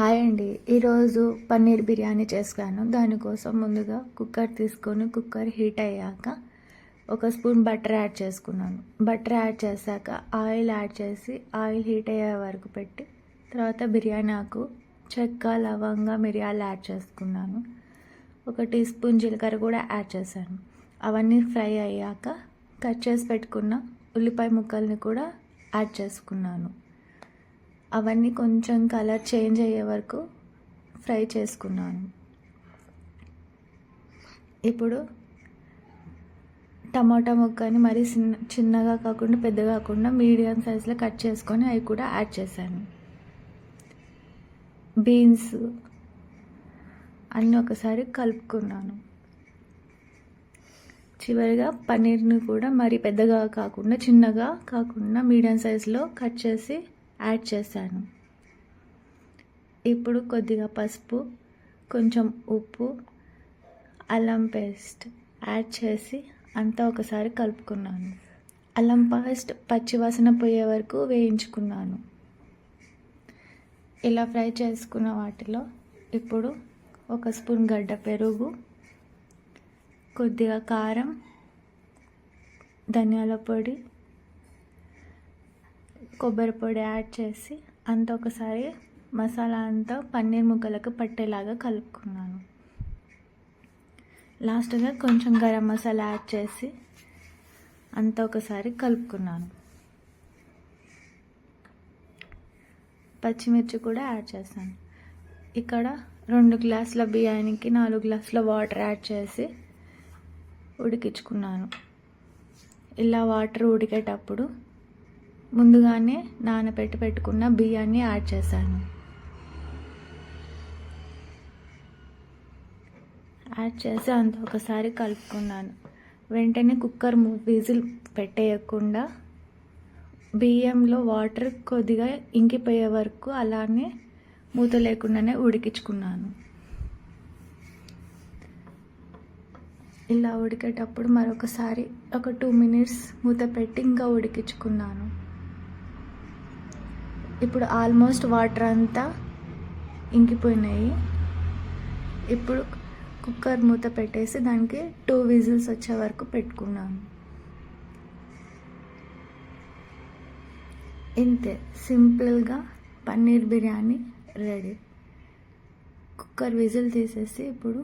Hi అండి. ఈరోజు పన్నీర్ బిర్యానీ చేశాను. దానికోసం ముందుగా కుక్కర్ తీసుకొని కుక్కర్ హీట్ అయ్యాక ఒక స్పూన్ బటర్ యాడ్ చేసుకున్నాను. బటర్ యాడ్ చేశాక ఆయిల్ యాడ్ చేసి ఆయిల్ హీట్ అయ్యే వరకు పెట్టి తర్వాత బిర్యానీ ఆకు చెక్క లవంగా మిరియాలు యాడ్ చేసుకున్నాను. ఒక టీ స్పూన్ జీలకర్ర కూడా యాడ్ చేశాను. అవన్నీ ఫ్రై అయ్యాక కట్ చేసి పెట్టుకున్న ఉల్లిపాయ ముక్కల్ని కూడా యాడ్ చేసుకున్నాను. అవన్నీ కొంచెం కలర్ చేంజ్ అయ్యే వరకు ఫ్రై చేసుకున్నాను. ఇప్పుడు టమాటా ముక్కని మరీ చిన్న చిన్నగా కాకుండా పెద్ద కాకుండా మీడియం సైజులో కట్ చేసుకొని అవి కూడా యాడ్ చేశాను. బీన్స్ అన్నీ ఒకసారి కలుపుకున్నాను. చివరిగా పన్నీర్ని కూడా మరి పెద్దగా కాకుండా చిన్నగా కాకుండా మీడియం సైజులో కట్ చేసి యాడ్ చేశాను. ఇప్పుడు కొద్దిగా పసుపు కొంచెం ఉప్పు అల్లం పేస్ట్ యాడ్ చేసి అంతా ఒకసారి కలుపుకున్నాను. అల్లం పేస్ట్ పచ్చివాసన పోయే వరకు వేయించుకున్నాను. ఇలా ఫ్రై చేసుకున్న వాటిలో ఇప్పుడు ఒక స్పూన్ గడ్డ పెరుగు కొద్దిగా కారం ధనియాల పొడి కొబ్బరి పొడి యాడ్ చేసి అంత ఒకసారి మసాలా అంతా పన్నీర్ ముక్కలకు పట్టేలాగా కలుపుకున్నాను. లాస్ట్గా కొంచెం గరం మసాలా యాడ్ చేసి అంతా ఒకసారి కలుపుకున్నాను. పచ్చిమిర్చి కూడా యాడ్ చేశాను. ఇక్కడ రెండు గ్లాసుల బియ్యానికి నాలుగు గ్లాసుల వాటర్ యాడ్ చేసి ఉడికించుకున్నాను. ఇలా వాటర్ ఉడికేటప్పుడు ముందుగానే నానబెట్టి పెట్టుకున్న బియ్యాన్ని యాడ్ చేశాను. యాడ్ చేసి అంత ఒకసారి కలుపుకున్నాను. వెంటనే కుక్కర్ విజిల్ పెట్టేయకుండా బియ్యంలో వాటర్ కొద్దిగా ఇంకిపోయే వరకు అలానే మూత లేకుండానే ఉడికించుకున్నాను. ఇలా ఉడికేటప్పుడు మరొకసారి ఒక టూ మినిట్స్ మూత పెట్టి ఇంకా ఉడికించుకున్నాను. ఇప్పుడు ఆల్మోస్ట్ వాటర్ అంతా ఇంకిపోయినాయి. ఇప్పుడు కుక్కర్ మూత పెట్టేసి దానికి టూ విజిల్స్ వచ్చే వరకు పెట్టుకున్నాను ఇంతే సింపుల్గా paneer biryani ready. Cooker whistle తీసేసి ఇప్పుడు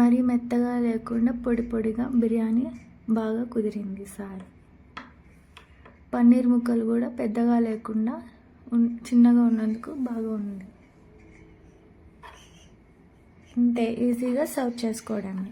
మరీ మెత్తగా లేకుండా పొడి పొడిగా బిర్యానీ బాగా కుదిరింది సార్. పన్నీర్ ముక్కలు కూడా పెద్దగా లేకుండా చిన్నగా ఉన్నందుకు బాగా ఉంది అంతే ఈజీగా సర్వ్ చేసుకోవడమే